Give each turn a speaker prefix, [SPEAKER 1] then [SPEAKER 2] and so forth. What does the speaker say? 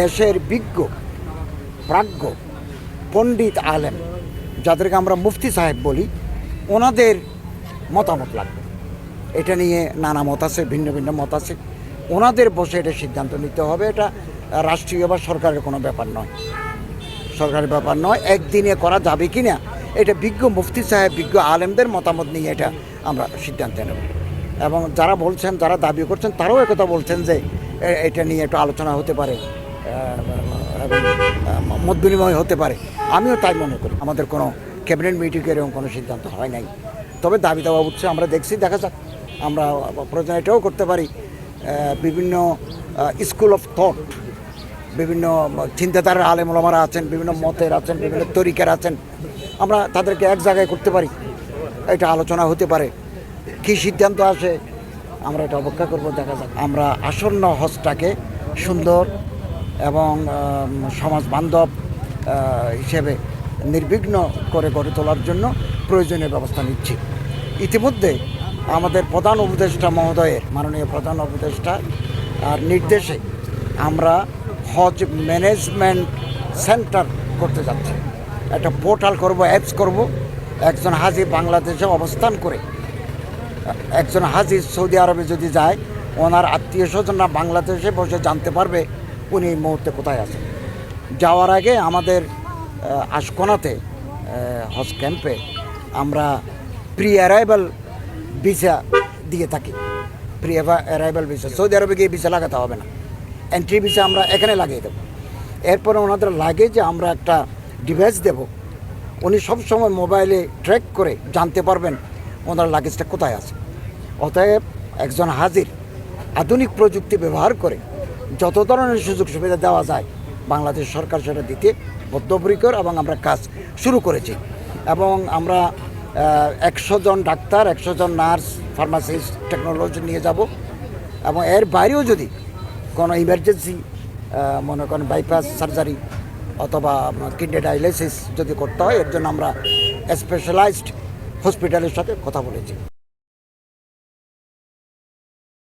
[SPEAKER 1] দেশের বিজ্ঞ, প্রাজ্ঞ, পণ্ডিত আলেম, যাদেরকে আমরা মুফতি সাহেব বলি, ওনাদের মতামত লাগবে। এটা নিয়ে নানা মত আছে, ভিন্ন ভিন্ন মত আছে। ওনাদের বসে এটা সিদ্ধান্ত নিতে হবে। এটা রাষ্ট্রীয় বা সরকারের কোনো ব্যাপার নয়। সরকারের ব্যাপার নয়, একদিনে করা যাবে কি না, এটা বিজ্ঞ মুফতি সাহেব, বিজ্ঞ আলেমদের মতামত নিয়ে এটা আমরা সিদ্ধান্ত নেব। এবং যারা বলছেন, যারা দাবি করছেন, তারাও একথা বলছেন যে এটা নিয়ে একটু আলোচনা হতে পারে। মত বিনিময় হতে পারে। আমিও তাই মনে করি। আমাদের কোনো ক্যাবিনেট মিটিংয়ে এরকম কোনো সিদ্ধান্ত হয় নাই। তবে দাবি দেওয়া উঠছে আমরা দেখছি, দেখা যাক। আমরা প্রয়োজন এটাও করতে পারি। বিভিন্ন স্কুল অফ থট, বিভিন্ন চিন্তাধারার আলেম ওলামারা আছেন, বিভিন্ন মতের আছেন, বিভিন্ন তরিকার আছেন। আমরা তাদেরকে এক জায়গায় করতে পারি। এটা আলোচনা হতে পারে। কি সিদ্ধান্ত আসে, আমরা এটা অপেক্ষা করব, দেখা যাক। আমরা আসন্ন হজটাকে সুন্দর এবং সমাজ বান্ধব হিসেবে নির্বিঘ্ন করে গড়ে তোলার জন্য প্রয়োজনীয় ব্যবস্থা নিচ্ছি। ইতিমধ্যে আমাদের প্রধান উপদেষ্টা মহোদয়ের মাননীয় প্রধান উপদেষ্টা, আর নির্দেশে আমরা হজ ম্যানেজমেন্ট সেন্টার করতে যাচ্ছি। একটা পোর্টাল করব, অ্যাপস করব। একজন হাজি বাংলাদেশে অবস্থান করে, একজন হাজি সৌদি আরবে যদি যায়, ওনার আত্মীয় স্বজনরা বাংলাদেশে বসে জানতে পারবে উনি এই মুহূর্তে কোথায় আছেন? যাওয়ার আগে আমাদের আশকোনাতে হজ ক্যাম্পে আমরা প্রি অ্যারাইভাল ভিসা দিয়ে থাকি। Pre arrival visa. সৌদি আরবে গিয়ে ভিসা লাগাতে হবে না। এন্ট্রি ভিসা আমরা এখানে লাগিয়ে দেবো। এরপরে ওনাদের লাগেজে আমরা একটা ডিভাইস দেব। উনি সবসময় মোবাইলে ট্র্যাক করে জানতে পারবেন ওনার লাগেজটা কোথায় আছে। অতএব একজন হাজির আধুনিক প্রযুক্তি ব্যবহার করে যত ধরনের সুযোগ সুবিধা দেওয়া যায়, বাংলাদেশ সরকার সেটা দিতে বদ্ধপরিকর এবং আমরা কাজ শুরু করেছি। এবং আমরা একশো জন ডাক্তার, একশো জন নার্স, ফার্মাসিস্ট, টেকনোলজি নিয়ে যাব। এবং এর বাইরেও যদি কোনো ইমার্জেন্সি মনে করেন বাইপাস সার্জারি অথবা কিডনি ডায়ালিসিস যদি করতে হয়, এর জন্য আমরা স্পেশালাইজড হসপিটালের সাথে কথা বলেছি।